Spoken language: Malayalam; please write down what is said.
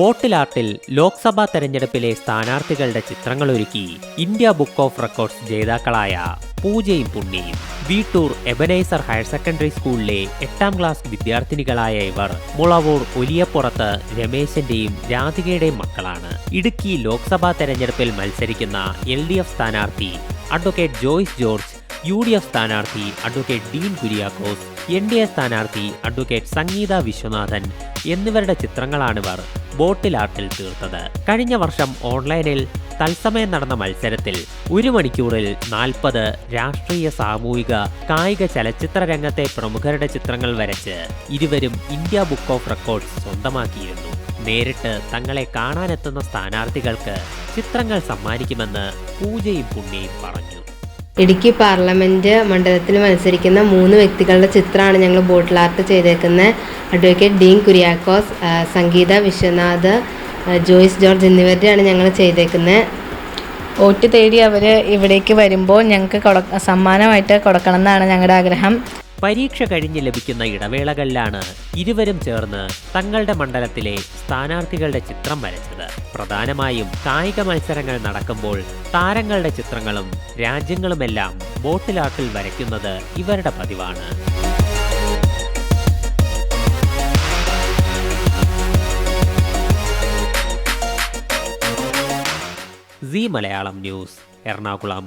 ബോട്ടിൽ ആർട്ടിൽ ലോക്സഭാ തെരഞ്ഞെടുപ്പിലെ സ്ഥാനാർത്ഥികളുടെ ചിത്രങ്ങളൊരുക്കി ഇന്ത്യ ബുക്ക് ഓഫ് റെക്കോർഡ്സ് ജേതാക്കളായ പൂജയും പുണ്യയും വീട്ടൂർ എബനൈസർ ഹയർ സെക്കൻഡറി സ്കൂളിലെ എട്ടാം ക്ലാസ് വിദ്യാർത്ഥിനികളായ ഇവർ മുളവൂർ ഒലിയപ്പുറത്ത് രമേശന്റെയും രാധികയുടെയും മക്കളാണ്. ഇടുക്കി ലോക്സഭാ തെരഞ്ഞെടുപ്പിൽ മത്സരിക്കുന്ന എൽ ഡി എഫ് സ്ഥാനാർത്ഥി advocate Joyce George U D F സ്ഥാനാർത്ഥി advocate Dean Kuriakose N D A സ്ഥാനാർത്ഥി അഡ്വക്കേറ്റ് സംഗീത വിശ്വനാഥൻ എന്നിവരുടെ ചിത്രങ്ങളാണിവർ ബോട്ടിൽ ആർട്ടിൽ തീർത്തത്. കഴിഞ്ഞ വർഷം ഓൺലൈനിൽ തത്സമയം നടന്ന മത്സരത്തിൽ ഒരു മണിക്കൂറിൽ നാൽപ്പത് രാഷ്ട്രീയ സാമൂഹിക കായിക ചലച്ചിത്ര രംഗത്തെ പ്രമുഖരുടെ ചിത്രങ്ങൾ വരച്ച് ഇരുവരും ഇന്ത്യ ബുക്ക് ഓഫ് റെക്കോർഡ്സ് സ്വന്തമാക്കിയിരുന്നു. നേരിട്ട് തങ്ങളെ കാണാനെത്തുന്ന സ്ഥാനാർത്ഥികൾക്ക് ചിത്രങ്ങൾ സമ്മാനിക്കുമെന്ന് പൂജയും പുണ്യയും പറഞ്ഞു. ഇടുക്കി പാർലമെന്റ് മണ്ഡലത്തിൽ മത്സരിക്കുന്ന മൂന്ന് വ്യക്തികളുടെ ചിത്രമാണ് ഞങ്ങൾ ബോട്ടിൽ ആർട്ട് ചെയ്തേക്കുന്നത് അഡ്വക്കേറ്റ് ഡീൻ കുര്യാക്കോസ് സംഗീത വിശ്വനാഥ് ജോയിസ് ജോർജ് എന്നിവരുടെയാണ് ഞങ്ങൾ ചെയ്തേക്കുന്നത് വോട്ട് തേടി അവർ ഇവിടേക്ക് വരുമ്പോൾ ഞങ്ങൾക്ക് കൊടു സമ്മാനമായിട്ട് കൊടുക്കണം എന്നാണ് ഞങ്ങളുടെ ആഗ്രഹം. പരീക്ഷ കഴിഞ്ഞ് ലഭിക്കുന്ന ഇടവേളകളിലാണ് ഇരുവരും ചേർന്ന് തങ്ങളുടെ മണ്ഡലത്തിലെ സ്ഥാനാർത്ഥികളുടെ ചിത്രം വരച്ചത്. പ്രധാനമായും കായിക മത്സരങ്ങൾ നടക്കുമ്പോൾ താരങ്ങളുടെ ചിത്രങ്ങളും രാജ്യങ്ങളുമെല്ലാം ബോട്ടിലാട്ടിൽ വരയ്ക്കുന്നത് ഇവരുടെ പതിവാണ്. Zee Malayalam news Ernakulam.